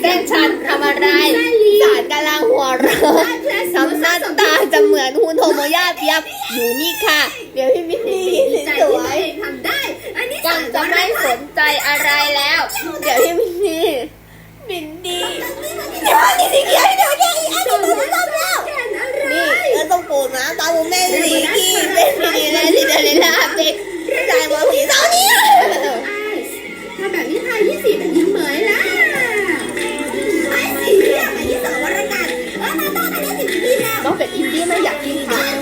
เส้งชันทำอะไรศาสตร์กำลังหัวเราะสำนักตาจะเหมือนคุณโทโมยาเปียบอยู่นี่ค่ะ เดี๋ยวพี่มินนี่สวยทำได้ อันนี้จังจะไม่สนใจอะไรแล้ว เดี๋ยวพี่มินนี่มินดีเดี๋ยวนี่สิเกียร์เดี๋ยวนี่อันนี้ตัวทำแล้วนี่ก็ต้องโกรธนะตาผมแม่สีที่เป็นสีอะไรสีอะไรนะเด็กใจบอกสีเท่านี้ถ้าแบบนี้ไทยที่สีแบบนี้เหมยแล้ว ต้องเป็นอินดี้ไม่อยากกินค่ะ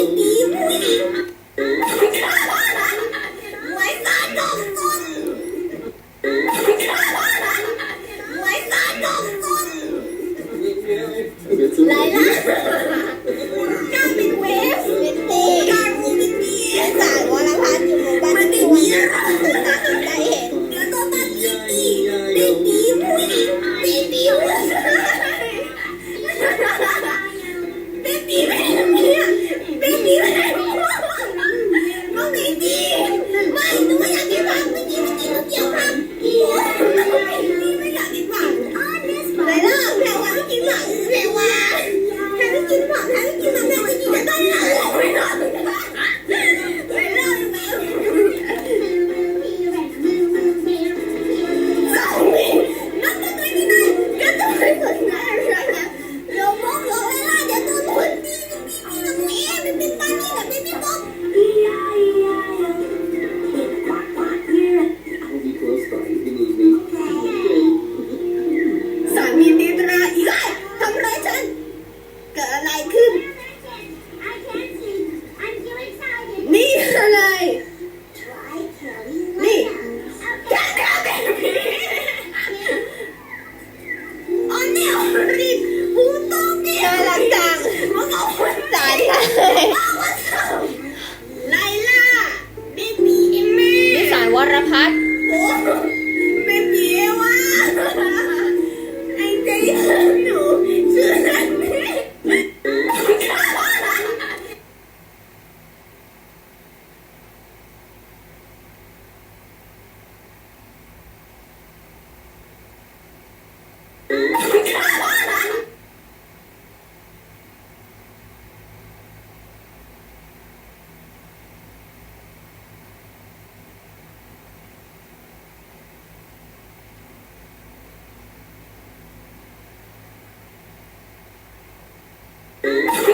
你行不行 Thank you.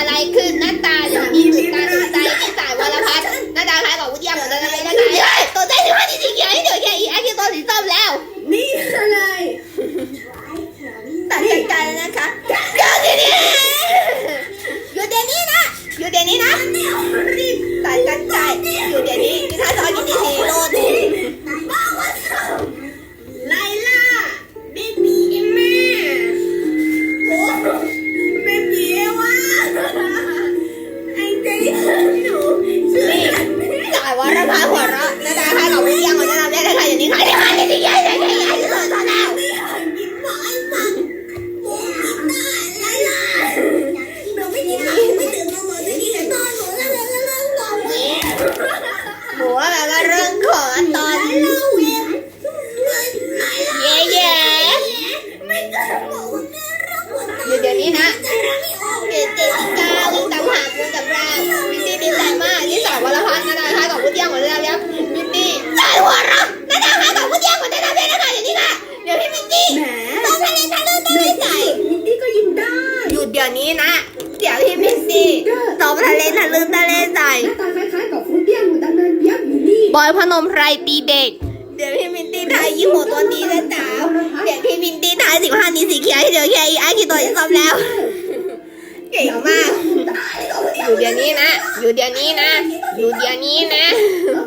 อะไรคือ บอยพนมไพรตีเด็ก เดี๋ยวพี่มินตี้ทายยี่ห้อตัวนี้นะจ๋าเดี๋ยวพี่มินตี้ทายสิบห้านี้สีเขียวให้เดี๋ยวแค่อีไอกี่ตัวจะซ่อมแล้ว เก่งมาก อยู่เดี๋ยวนี้นะ อยู่เดี๋ยวนี้นะ อยู่เดี๋ยวนี้นะแล้ว